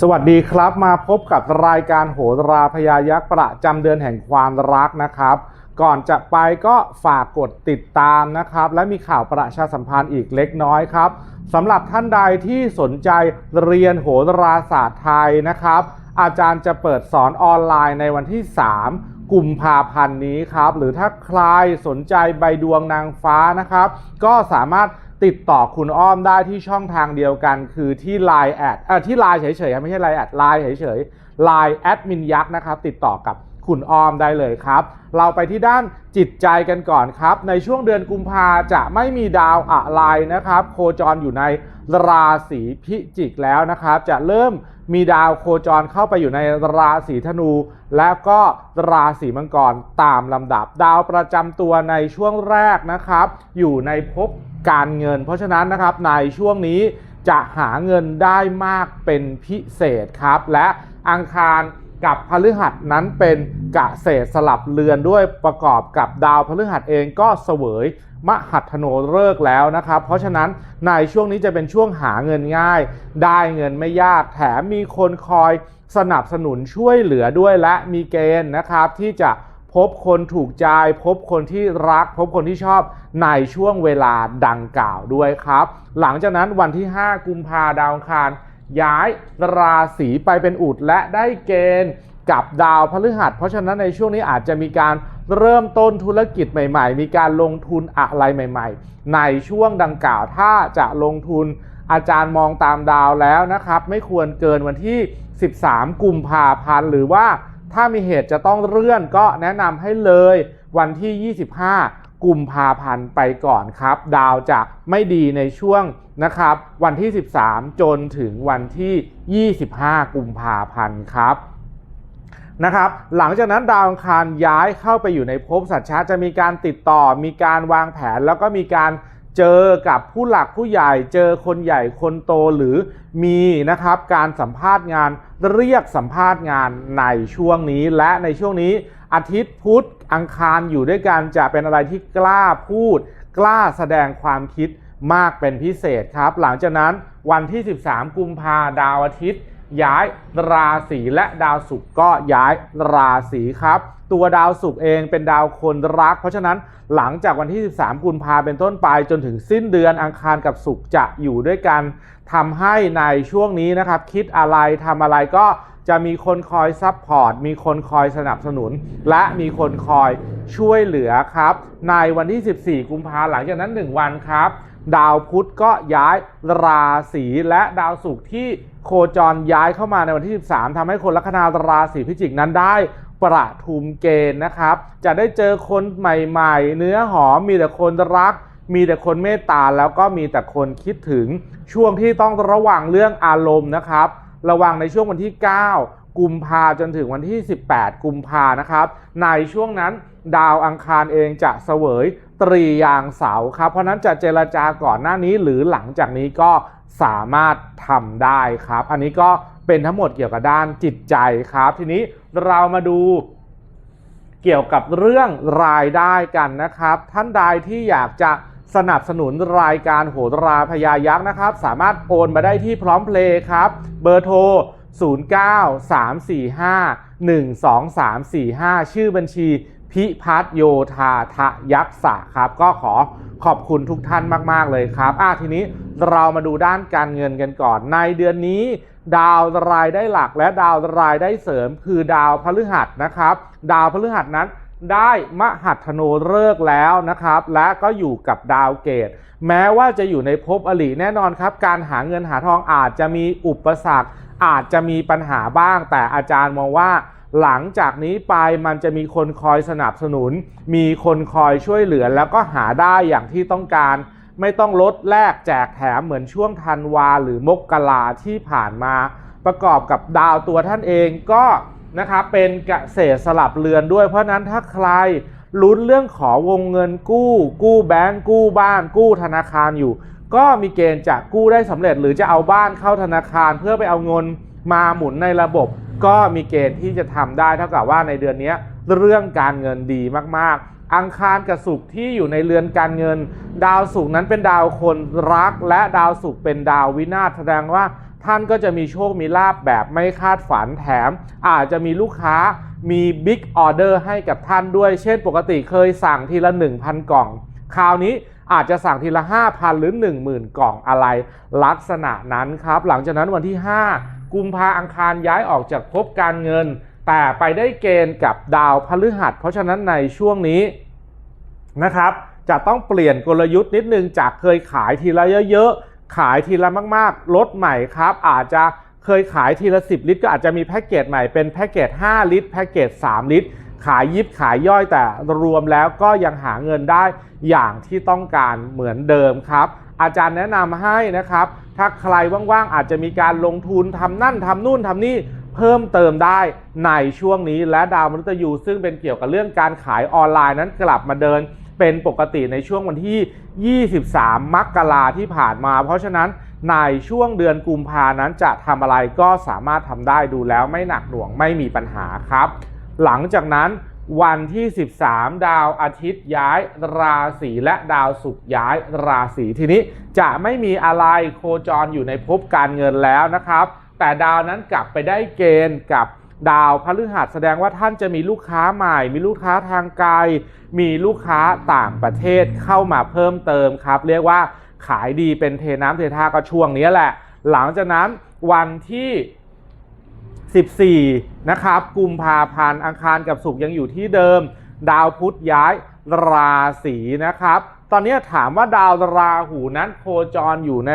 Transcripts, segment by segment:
สวัสดีครับมาพบกับรายการโหราพยายักษ์ประจำเดือนแห่งความรักนะครับ ก่อนจะไปก็ฝากกดติดตามนะครับ และมีข่าวประชาสัมพันธ์อีกเล็กน้อยครับสำหรับท่านใดที่สนใจเรียนโหราศาสตร์ไทยนะครับ อาจารย์จะเปิดสอนออนไลน์ในวันที่ 3กุมภาพันธ์นี้ครับ หรือถ้าใครสนใจใบดวงนางฟ้านะครับ ก็สามารถ ติดต่อคุณอ้อมได้ที่ช่องทางเดียวกันคือที่ Line แอดที่ Line เฉยๆครับไม่ใช่ Line แอด Line เฉยๆ Line แอดมินยักษ์นะครับ ติดต่อกับคุณอ้อมได้เลยครับ เราไปที่ด้านจิตใจกันก่อนครับ ในช่วงเดือนกุมภาจะไม่มีดาวอะไรนะครับ โคจรอยู่ในราศีพิจิกแล้วนะครับ จะเริ่ม มีดาวโคจรเข้าไปอยู่ในราศีธนู และก็ราศีมังกรตามลำดับ ดาวประจำตัวในช่วงแรกนะครับ อยู่ในภพการเงิน เพราะฉะนั้นนะครับในช่วงนี้จะหาเงินได้มากเป็นพิเศษครับ และอังคาร กับพฤหัสนั้นเป็นกะเศษสลับเรือนด้วยประกอบกับดาวพฤหัสเองก็เสวยมหัตถโนฤกษ์แล้วนะครับ เพราะฉะนั้นในช่วงนี้จะเป็นช่วงหาเงินง่าย ได้เงินไม่ยากแถมมีคนคอยสนับสนุนช่วยเหลือด้วยและมีเกณฑ์นะครับ ที่จะพบคนถูกใจ พบคนที่รัก พบคนที่ชอบในช่วงเวลาดังกล่าวด้วยครับ หลังจากนั้นวันที่ 5 กุมภาดาวคาร ย้ายราศีไปเป็นอุดและได้เกณฑ์กับดาวพฤหัส เพราะฉะนั้นในช่วงนี้อาจจะมีการเริ่มต้นธุรกิจใหม่ ๆ มีการลงทุนอะไรใหม่ ๆ ในช่วงดังกล่าวถ้าจะลงทุนอาจารย์มองตามดาวแล้วนะครับ ไม่ควรเกินวันที่ 13 กุมภาพันธ์หรือว่าถ้ามีเหตุจะต้องเลื่อนก็แนะนำให้เลยวันที่ 25 กุมภาพันธ์ไปก่อนครับ ดาวจะไม่ดีในช่วงนะครับ วันที่ 13 จนถึงวันที่ 25 กุมภาพันธ์ครับนะครับหลังจากนั้นดาวอังคารย้ายเข้าไปอยู่ในภพสัตว์ชาติจะมีการติดต่อมีการวางแผนแล้วก็มีการ เจอกับผู้หลักผู้ใหญ่ เจอคนใหญ่คนโตหรือมีนะครับการสัมภาษณ์งานเรียกสัมภาษณ์งานในช่วงนี้ และในช่วงนี้อาทิตย์พุธอังคารอยู่ด้วยกันจะเป็นอะไรที่กล้าพูด กล้าแสดงความคิดมากเป็นพิเศษครับ หลังจากนั้นวันที่ 13 กุมภาดาวอาทิตย์ ย้ายราศีและดาวศุกร์ก็ย้ายราศีครับ ตัวดาวศุกร์เองเป็นดาวคนรัก เพราะฉะนั้นหลังจากวันที่ 13 กุมภาเป็นต้นไปจนถึงสิ้นเดือนอังคารกับศุกร์จะอยู่ด้วยกันทำให้ในช่วงนี้นะครับ คิดอะไรทำอะไรก็จะมีคนคอยซับพอร์ต มีคนคอยสนับสนุน และมีคนคอยช่วยเหลือครับ ในวันที่ 14 กุมภาหลังจากนั้น 1 วันครับ ดาวพุธก็ย้ายราศีและดาวศุกร์ที่ โคจรย้ายเข้ามาในวันที่ 13ทำให้คนลัคนาราศีพิจิกนั้นได้ประทุมเกณฑ์นะครับ จะได้เจอคนใหม่ๆ เนื้อหอมมีแต่คนรัก มีแต่คนเมตตาแล้วก็มีแต่คนคิดถึงช่วงที่ต้องระวังเรื่องอารมณ์นะครับ ระวังในช่วงวันที่ 9 กุมภาจนถึงวันที่ 18 กุมภานะครับ ในช่วงนั้นดาวอังคารเองจะเสวยตรียางเสาครับ เพราะนั้นจะเจรจาก่อนหน้านี้หรือหลังจากนี้ก็ สามารถทำได้ครับ อันนี้ก็เป็นทั้งหมดเกี่ยวกับด้านจิตใจครับ ทีนี้เรามาดูเกี่ยวกับเรื่องรายได้กันนะครับ ท่านใดที่อยากจะสนับสนุนรายการโหราพยายักษ์นะครับ สามารถโอนมาได้ที่พร้อมเพลย์ครับ เบอร์โทร 09-345-12345 ชื่อบัญชี พิพัฒโยธาทะยักษะครับ ก็ขอขอบคุณทุกท่านมาก ๆ เลยครับอะทีนี้เรามาดูด้านการเงินกันก่อน ในเดือนนี้ ดาวรายได้หลักและดาวรายได้เสริม คือดาวพฤหัสนะครับ ดาวพฤหัสนั้นได้มหัตถโนฤกษ์แล้วนะครับ และก็อยู่กับดาวเกต แม้ว่าจะอยู่ในภพอลิแน่นอนครับ การหาเงินหาทองอาจจะมีอุปสรรค อาจจะมีปัญหาบ้าง แต่อาจารย์มองว่า หลังจากนี้ไปมันจะมีคนคอยสนับสนุน มีคนคอยช่วยเหลือแล้วก็หาได้อย่างที่ต้องการ ไม่ต้องลดแลกแจกแถมเหมือนช่วงธันวาหรือมกราที่ผ่านมา ประกอบกับดาวตัวท่านเองก็นะครับเป็นเกษตรสลับเรือนด้วย เพราะฉะนั้นถ้าใครลุ้นเรื่องขอวงเงินกู้ กู้แบงก์กู้บ้าน กู้ธนาคารอยู่ ก็มีเกณฑ์จะกู้ได้สำเร็จหรือจะเอาบ้านเข้าธนาคารเพื่อไปเอาเงินมาหมุนในระบบ ก็มีเกณฑ์ที่จะทำได้เท่ากับว่าในเดือนนี้เรื่องการเงินดีมากๆ อังคารกับศุกร์ที่อยู่ในเรือนการเงิน ดาวศุกร์นั้นเป็นดาวคนรัก และดาวศุกร์เป็นดาววินาศแสดงว่าท่านก็จะมีโชคมีลาบแบบไม่คาดฝันแถม อาจจะมีลูกค้ามีบิ๊กออเดอร์ให้กับท่านด้วย เช่นปกติเคยสั่งทีละ 1,000 กล่อง คราวนี้อาจจะสั่งทีละ 5,000 หรือ 10,000 กล่องอะไร ลักษณะนั้นครับ หลังจากนั้นวันที่ 5 กุมภาอังคารย้ายออกจากภพการเงิน แต่ไปได้เกณฑ์กับดาวพฤหัส เพราะฉะนั้นในช่วงนี้นะครับจะต้องเปลี่ยนกลยุทธ์นิดนึงจากเคยขายทีละเยอะๆ ขายทีละมากๆ ลดใหม่ครับ อาจจะเคยขายทีละ 10 ลิตร ก็อาจจะมีแพ็กเกจใหม่เป็นแพ็กเกจ 5 ลิตร แพ็กเกจ 3 ลิตร ขายยิบขายย่อยแต่รวมแล้วก็ยังหาเงินได้อย่างที่ต้องการเหมือนเดิมครับ อาจารย์แนะนำให้นะครับ ถ้าใครว่างๆ อาจจะมีการลงทุนทำนั่นทำนู่นทำนี่เพิ่มเติมได้ในช่วงนี้และดาวมฤตยูซึ่งเป็นเกี่ยวกับเรื่องการขายออนไลน์นั้นกลับมาเดินเป็นปกติในช่วงวันที่ 23 มกราที่ผ่านมา เพราะฉะนั้นในช่วงเดือนกุมภานั้นจะทำอะไรก็สามารถทำได้ดูแล้วไม่หนักหน่วงไม่มีปัญหาครับ หลังจากนั้น วันที่ 13 ดาวอาทิตย์ย้ายราศีและดาวศุกร์ย้ายราศีทีนี้จะไม่มีอะไรโคจรอยู่ในภพการเงินแล้วนะครับ แต่ดาวนั้นกลับไปได้เกณฑ์กับดาวพฤหัสแสดงว่าท่านจะมีลูกค้าใหม่ มีลูกค้าทางไกล มีลูกค้าต่างประเทศเข้ามาเพิ่มเติมครับ เรียกว่าขายดีเป็นเทน้ำเทท่าก็ช่วงนี้แหละ หลังจากนั้นวันที่ 14 นะครับ กุมภาพันธ์อังคารกับศุกร์ยังอยู่ที่เดิม ดาวพุธย้ายราศีนะครับ ตอนนี้ถามว่าดาวราหูนั้นโคจรอยู่ใน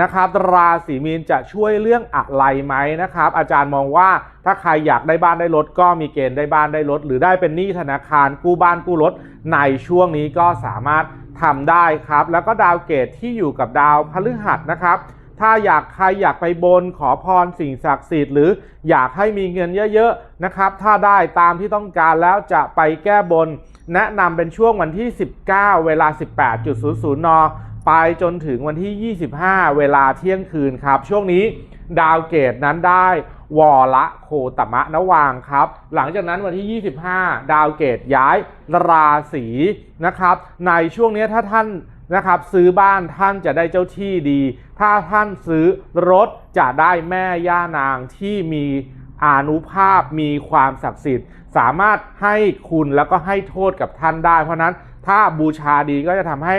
นะครับราศีมีนจะช่วยเรื่องอะไรไหมนะครับ อาจารย์มองว่าถ้าใครอยากได้บ้านได้รถก็มีเกณฑ์ได้บ้านได้รถ หรือได้เป็นหนี้ธนาคารกู้บ้านกู้รถ ในช่วงนี้ก็สามารถทำได้ครับ แล้วก็ดาวเกตที่อยู่กับดาวพฤหัสนะครับ ถ้าอยากใครอยากไปบนขอพรสิ่งศักดิ์สิทธิ์หรืออยากให้มีเงินเยอะๆนะครับ ถ้าได้ตามที่ต้องการแล้วจะไปแก้บน แนะนำเป็นช่วงวันที่ 19 เวลา 18.00 น ไปจนถึงวันที่ 25 เวลาเที่ยงคืนครับ ช่วงนี้ดาวเกตนั้นได้วอละโคตมะนวางครับ หลังจากนั้นวันที่ 25 ดาวเกตย้ายราศีนะครับ ในช่วงนี้ถ้าท่าน นะครับซื้อบ้านท่านจะได้เจ้าที่ดี ถ้าท่านซื้อรถจะได้แม่ย่านางที่มีอานุภาพมีความศักดิ์สิทธิ์ สามารถให้คุณแล้วก็ให้โทษกับท่านได้ เพราะนั้นถ้าบูชาดีก็จะทำให้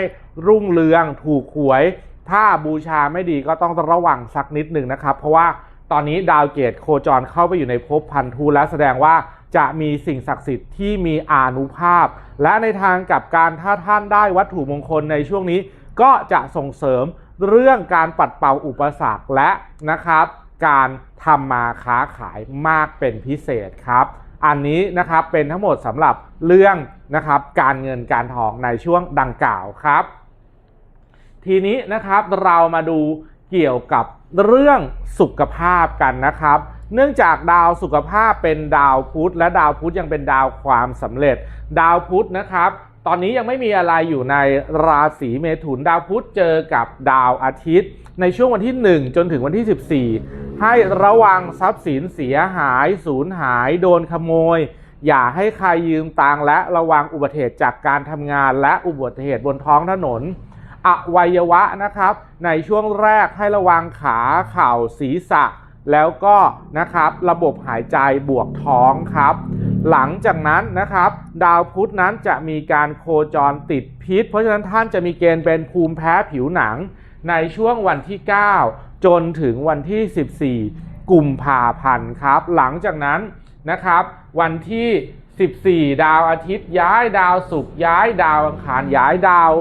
รุ่งเรืองถูกหวย ถ้าบูชาไม่ดีก็ต้องระวังสักนิดหนึ่งนะครับ เพราะว่าตอนนี้ดาวเกตโคจรเข้าไปอยู่ในภพพันธุและแสดงว่าจะมีสิ่งศักดิ์สิทธิ์ที่มีอานุภาพ และในทางกับการถ้าท่านได้วัตถุมงคลในช่วงนี้ ก็จะส่งเสริมเรื่องการปัดเป่าอุปสรรคและนะครับการทำมาค้าขายมากเป็นพิเศษครับ อันนี้นะครับเป็นทั้งหมดสำหรับเรื่องนะครับการเงินการทองในช่วงดังกล่าวครับ ทีนี้นะครับเรามาดูเกี่ยวกับเรื่องสุขภาพกันนะครับ เนื่องจากดาวสุขภาพเป็นดาวพุธและดาวพุธยังเป็นดาวความสำเร็จ ดาวพุธนะครับ ตอนนี้ยังไม่มีอะไรอยู่ในราศีเมถุน ดาวพุธเจอกับดาวอาทิตย์ ในช่วงวันที่ 1 จนถึงวันที่ 14 ให้ระวังทรัพย์สินเสียหายสูญหายโดนขโมย อย่าให้ใครยืมตังและระวังอุบัติเหตุจากการทำงานและอุบัติเหตุบนท้องถนนอวัยวะนะครับ ในช่วงแรกให้ระวังขาเข่าศีรษะ แล้วก็นะครับระบบหายใจบวกท้องครับ หลังจากนั้นนะครับ ดาวพุธนั้นจะมีการโคจรติดพิษ เพราะฉะนั้นท่านจะมีเกณฑ์เป็นภูมิแพ้ผิวหนัง ในช่วงวันที่ 9 จนถึงวันที่ 14 กุมภาพันธ์ครับ หลังจากนั้นนะครับ วันที่ 14 ดาวอาทิตย์ย้ายดาวศุกร์ย้ายดาวอังคารย้ายดาว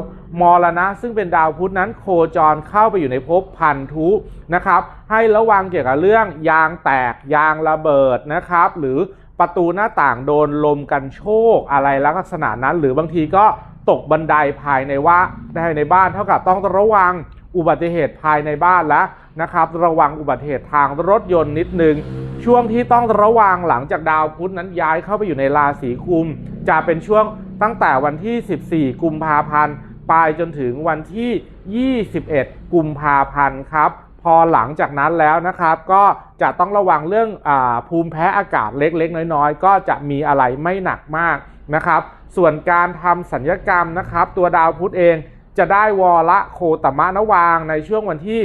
มรณะ ซึ่งเป็นดาวพุธนั้นโคจรเข้าไปอยู่ในภพพันธุนะครับ ให้ระวังเกี่ยวกับเรื่องยางแตกยางระเบิดนะครับ หรือประตูหน้าต่างโดนลมกันโชคอะไรลักษณะนั้น หรือบางทีก็ตกบันไดภายในว่าภายในบ้านเท่ากับต้องระวังอุบัติเหตุภายในบ้านแล้วนะครับ ระวังอุบัติเหตุทางรถยนต์นิดนึง ช่วงที่ต้องระวังหลังจากดาวพุธนั้นย้ายเข้าไปอยู่ในราศีกุม จะเป็นช่วงตั้งแต่วันที่ 14 กุมภาพันธ์ ไปจนถึงวันที่ 21 กุมภาพันธ์ครับ พอหลังจากนั้นแล้วนะครับก็จะต้องระวังเรื่องอภูมิแพ้อากาศเล็กๆ น้อยๆ ก็จะมีอะไรไม่หนักมากนะครับ ส่วนการทำสัญญกรรมนะครับ ตัวดาวพุธเองจะได้วอละโคตมะนวางในช่วงวันที่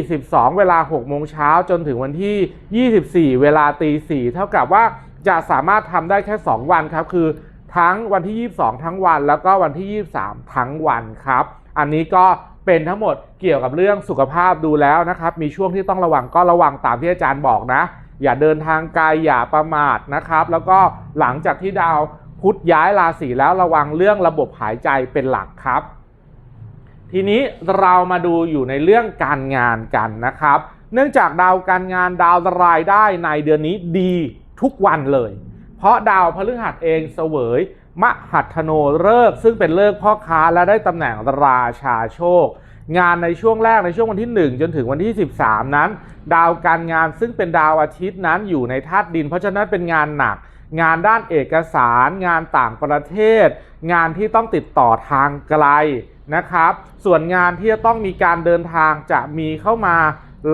22 เวลา 6 โมงเช้าจนถึงวันที่ 24 เวลาตี 4 เท่ากับว่าจะสามารถทำได้แค่ 2 วันครับ คือ ทั้งวันที่ 22 ทั้งวัน แล้วก็วันที่ 23 ทั้งวันครับ อันนี้ก็เป็นทั้งหมดเกี่ยวกับเรื่องสุขภาพดูแล้วนะครับ มีช่วงที่ต้องระวังก็ระวังตามที่อาจารย์บอกนะ อย่าเดินทางไกลอย่าประมาทนะครับ แล้วก็หลังจากที่ดาวพุธย้ายราศีแล้วระวังเรื่องระบบหายใจเป็นหลักครับ ทีนี้เรามาดูอยู่ในเรื่องการงานกันนะครับ เนื่องจากดาวการงานดาวรายได้ในเดือนนี้ดีทุกวันเลย เพราะดาวพฤหัสเองเสวยมหัตโนเลิกซึ่งเป็นเลิกพ่อค้าและได้ตำแหน่งราชาโชค งานในช่วงแรกในช่วงวันที่ 1 จนถึงวันที่ 13 นั้น ดาวการงานซึ่งเป็นดาวอาทิตย์นั้นอยู่ในธาตุดิน เพราะฉะนั้นเป็นงานหนัก งานด้านเอกสารงานต่างประเทศ งานที่ต้องติดต่อทางไกลนะครับ ส่วนงานที่จะต้องมีการเดินทางจะมีเข้ามา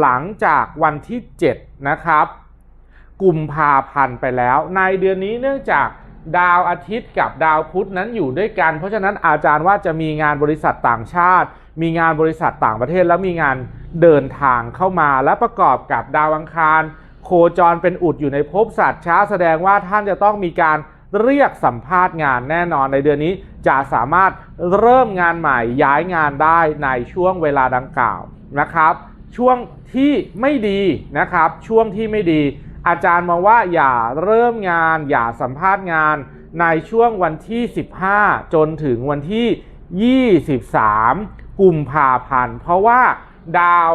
หลังจากวันที่ 7 นะครับ กุมภาพันธ์ไปแล้ว ในเดือนนี้เนื่องจากดาวอาทิตย์กับดาวพุธนั้นอยู่ด้วยกัน เพราะฉะนั้นอาจารย์ว่าจะมีงานบริษัทต่างชาติ มีงานบริษัทต่างประเทศ แล้วมีงานเดินทางเข้ามาและประกอบกับดาวอังคาร โคจรเป็นอุดอยู่ในภพสัตว์ช้าแสดงว่าท่านจะต้องมีการเรียกสัมภาษณ์งานแน่นอนในเดือนนี้จะสามารถเริ่มงานใหม่ย้ายงานได้ในช่วงเวลาดังกล่าวนะครับ ช่วงที่ไม่ดีนะครับ ช่วงที่ไม่ดี อาจารย์มองว่าอย่าเริ่มงาน อย่าสัมภาษณ์งาน ในช่วงวันที่ 15 จนถึงวันที่ 23 กุมภาพันธ์เพราะว่าดาว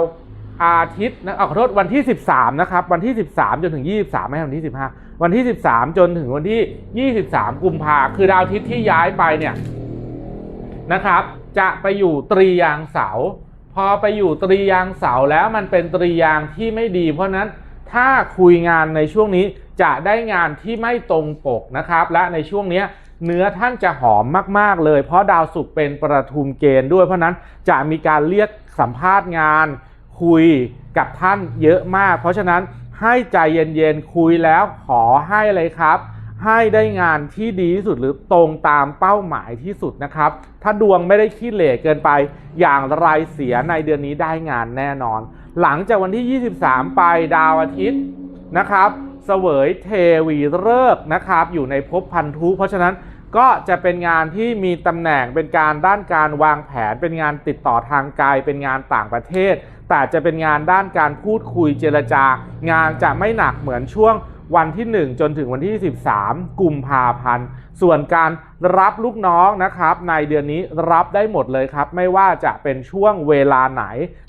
อาทิตย์นะเอาขอโทษวันที่ 13 นะครับ วันที่ 13 จนถึง 23 ไม่ใช่วันที่ 15 วันที่ 13 จนถึงวันที่ 23 กุมภาคือดาวอาทิตย์ที่ย้ายไปเนี่ยนะครับ จะไปอยู่ตรียางเสา พอไปอยู่ตรียางเสาแล้วมันเป็นตรียางที่ไม่ดี เพราะนั้น ถ้าคุยงานในช่วงนี้จะได้งานที่ไม่ตรงปกนะครับ และในช่วงนี้เนื้อท่านจะหอมมาก ๆ เลย เพราะดาวศุกร์เป็นประทุมเกณฑ์ด้วย เพราะนั้นจะมีการเรียกสัมภาษณ์งาน คุยกับท่านเยอะมาก เพราะฉะนั้นให้ใจเย็น ๆ คุยแล้วขอให้เลยครับ ให้ได้งานที่ดีที่สุดหรือตรงตามเป้าหมายที่สุดนะครับ ถ้าดวงไม่ได้ขี้เหร่เกินไป อย่างไรเสียในเดือนนี้ได้งานแน่นอน หลังจากวันที่ 23 ไปดาวอาทิตย์นะครับเสวยเทวีฤกษ์นะครับอยู่ในภพพันธุ เพราะฉะนั้นก็จะเป็นงานที่มีตำแหน่งเป็นการด้านการวางแผน เป็นงานติดต่อทางไกลเป็นงานต่างประเทศ แต่จะเป็นงานด้านการพูดคุยเจรจา งานจะไม่หนักเหมือนช่วงวันที่ 1 จนถึงวันที่ 13 กุมภาพันธ์ ส่วนการรับลูกน้องนะครับ ในเดือนนี้รับได้หมดเลยครับ ไม่ว่าจะเป็นช่วงเวลาไหน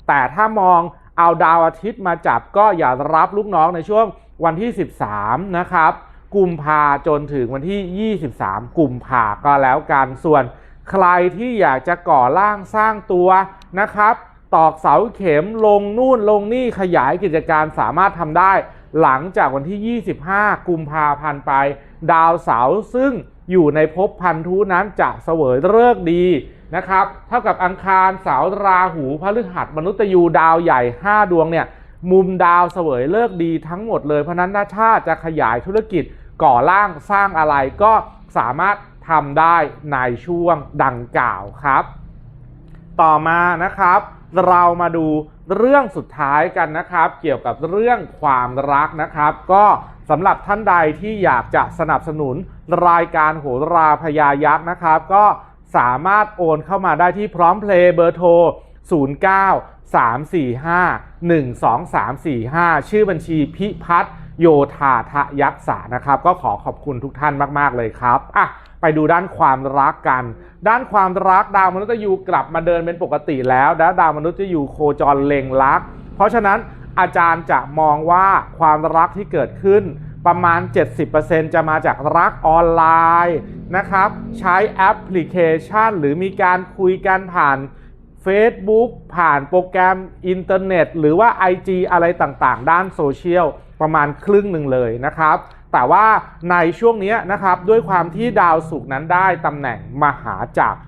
แต่ถ้ามอง เอาดาวอาทิตย์มาจับก็อย่ารับลูกน้องในช่วงวันที่ 13 นะครับ กุมภาจนถึงวันที่ 23 กุมภาก็แล้วกันส่วนใครที่อยากจะก่อร่างสร้างตัวนะครับ ตอกเสาเข็มลงนู่นลงนี่ขยายกิจการสามารถทำได้ หลังจากวันที่ 25 กุมภาพันธ์ไป ดาวเสาซึ่งอยู่ในภพพันธุนั้นจะเสวยเลิกดี นะครับ เท่ากับอังคารเสาร์ราหูพฤหัสมนุษย์ยูดาวใหญ่ 5 ดวงเนี่ยมุมดาวเสวยเลิกดีทั้งหมดเลย เพราะฉะนั้นถ้าชาติจะขยายธุรกิจก่อร่างสร้างอะไรก็สามารถทำได้ในช่วงดังกล่าวครับ ต่อมานะครับ เรามาดูเรื่องสุดท้ายกันนะครับ เกี่ยวกับเรื่องความรักนะครับ ก็สำหรับท่านใดที่อยากจะสนับสนุนรายการโหราพยายักษ์นะครับ ก็ สามารถโอนเข้ามาได้ที่พร้อมเพลย์เบอร์โทร 09 345 12345 ชื่อบัญชีพิพัฒน์โยธาทะยักษานะครับ ก็ขอขอบคุณทุกท่านมาก ๆ เลยครับอะไปดูด้านความรักกัน ด้านความรักดาวมนุษย์ยูกลับมาเดินเป็นปกติแล้วและดาวมนุษย์ยูโคจรเล็งรัก เพราะฉะนั้นอาจารย์จะมองว่าความรักที่เกิดขึ้น ประมาณ 70%จะมาจากรักออนไลน์นะครับ ใช้แอปพลิเคชัน หรือมีการคุยกันผ่าน Facebook ผ่านโปรแกรมอินเทอร์เน็ต หรือว่า IG อะไรต่างๆ ด้านโซเชียลประมาณครึ่งหนึ่งเลยนะครับ แต่ว่าในช่วงนี้นะครับด้วยความที่ดาวศุกร์นั้นได้ตำแหน่งมหาจักร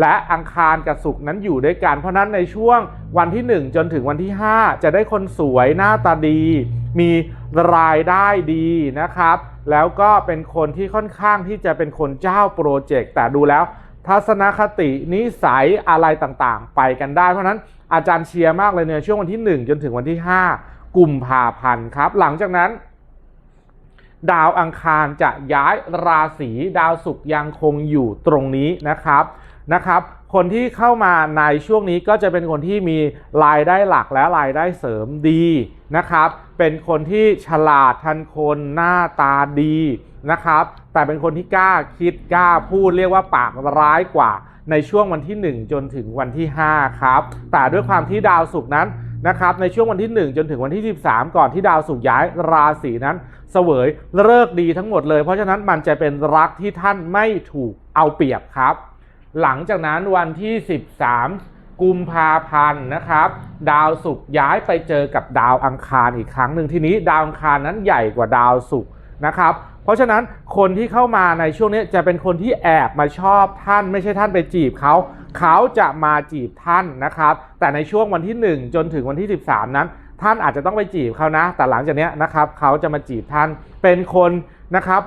และอังคารกับศุกร์นั้นอยู่ด้วยกัน เพราะฉะนั้นในช่วงวันที่ 1 จนถึงวันที่ 5 จะได้คนสวยหน้าตาดี มี รายได้ดีนะครับ แล้วก็เป็นคนที่ค่อนข้างที่จะเป็นคนเจ้าโปรเจกต์แต่ดูแล้ว ทัศนคตินิสัยอะไรต่างๆ ไปกันได้ เพราะนั้นอาจารย์เชียร์มากเลยในช่วงวันที่ 1 จนถึงวันที่ 5 กุมภาพันธ์ครับ หลังจากนั้น ดาวอังคารจะย้ายราศีดาวศุกร์ยังคงอยู่ตรงนี้นะครับนะครับ คนที่เข้ามาในช่วงนี้ก็จะเป็นคนที่มีรายได้หลักและรายได้เสริมดีนะครับ เป็นคนที่ฉลาดทันคนหน้าตาดีนะครับ แต่เป็นคนที่กล้าคิดกล้าพูดเรียกว่าปากร้ายกว่า ในช่วงวันที่ 1 จนถึงวันที่ 5 ครับ แต่ด้วยความที่ดาวศุกร์นั้นนะครับในช่วงวันที่ 1 จนถึงวันที่ 13 ก่อนที่ดาวศุกร์ย้ายราศีนั้น เสวยเลิกดีทั้งหมดเลย เพราะฉะนั้นมันจะเป็นรักที่ท่านไม่ถูกเอาเปรียบครับ หลังจากนั้นวันที่ 13 กุมภาพันธ์นะครับ ดาวศุกร์ย้ายไปเจอกับดาวอังคารอีกครั้งหนึ่งทีนี้ดาวอังคารนั้นใหญ่กว่าดาวศุกร์นะครับเพราะฉะนั้นคนที่เข้ามาในช่วงนี้จะเป็นคนที่แอบมาชอบท่านไม่ใช่ท่านไปจีบเขาเขาจะมาจีบท่านนะครับ แต่ในช่วงวันที่ 1 จนถึงวันที่ 13 นั้น ท่านอาจจะต้องไปจีบเขานะ แต่หลังจากนี้นะครับเขาจะมาจีบท่านเป็นคนนะครับ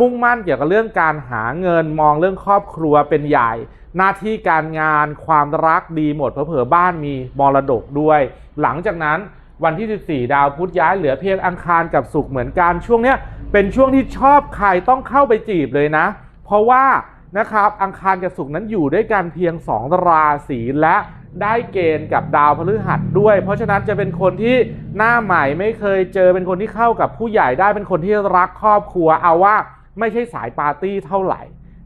มุ่งมั่นเกี่ยวกับเรื่องการหาเงินมองเรื่องครอบครัวเป็นใหญ่ หน้าที่การงานความรักดีหมดเผลอๆบ้านมีมรดกด้วย หลังจากนั้นวันที่ 14 ดาวพุธย้ายเหลือเพียงอังคารกับศุกร์เหมือนกันช่วงเนี้ยเป็นช่วงที่ชอบใครต้องเข้าไปจีบเลยนะ เพราะว่านะครับอังคารกับศุกร์นั้นอยู่ด้วยกันเพียง 2 ราศีและ ได้เกณฑ์กับดาวพฤหัสด้วย เพราะฉะนั้นจะเป็นคนที่หน้าใหม่ไม่เคยเจอเป็นคนที่เข้ากับผู้ใหญ่ได้เป็นคนที่รักครอบครัวเอาว่าไม่ใช่สายปาร์ตี้เท่าไหร่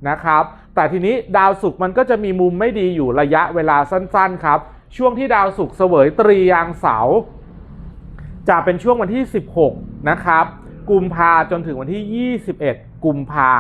นะครับ แต่ทีนี้ดาวศุกร์มันก็จะมีมุมไม่ดีอยู่ระยะเวลาสั้นๆครับ ช่วงที่ดาวศุกร์เสวยตรียางเสาจะเป็นช่วงวันที่ 16 นะครับ กุมภาจนถึงวันที่ 21 กุมภา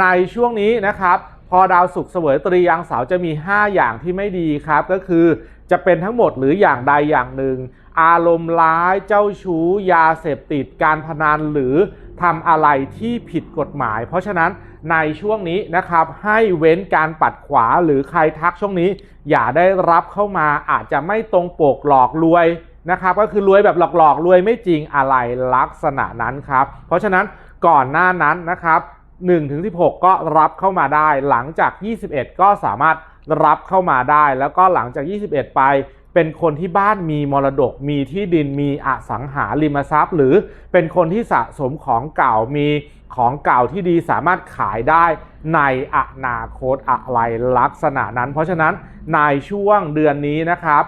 ในช่วงนี้นะครับ พอดาวศุกร์เสวยตรียางเสาจะมี 5 อย่างที่ไม่ดีครับ ก็คือจะเป็นทั้งหมดหรืออย่างใดอย่างหนึ่ง อารมณ์ร้ายเจ้าชู้ ยาเสพติดการพนันหรือทำอะไรที่ผิดกฎหมาย เพราะฉะนั้นในช่วงนี้นะครับให้เว้นการปัดขวาหรือใครทักช่วงนี้ อย่าได้รับเข้ามาอาจจะไม่ตรงปกหลอกลวยนะครับก็คือรวยแบบหลอกๆรวยไม่จริงอะไรลักษณะนั้นครับ เพราะฉะนั้นก่อนหน้านั้นนะครับ 1ถึง16 ก็รับเข้ามาได้ หลังจาก 21 ก็สามารถรับเข้ามาได้ แล้วก็หลังจาก 21 ไปเป็นคนที่บ้านมีมรดกมีที่ดินมีอสังหาริมทรัพย์ หรือเป็นคนที่สะสมของเก่ามีของเก่าที่ดีสามารถขายได้ในอนาคตอะไรลักษณะนั้น เพราะฉะนั้นในช่วงเดือนนี้นะครับ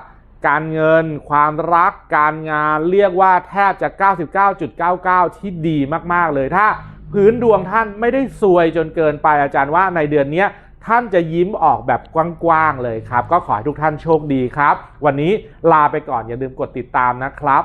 การเงินความรักการงานเรียกว่าแทบจะ 99.99 ที่ดีมาก ๆ เลยถ้า พื้นดวงท่านไม่ได้ซวยจนเกินไปอาจารย์ว่าในเดือนนี้ท่านจะยิ้มออกแบบกว้างๆเลยครับ ก็ขอให้ทุกท่านโชคดีครับ วันนี้ลาไปก่อนอย่าลืมกดติดตามนะครับ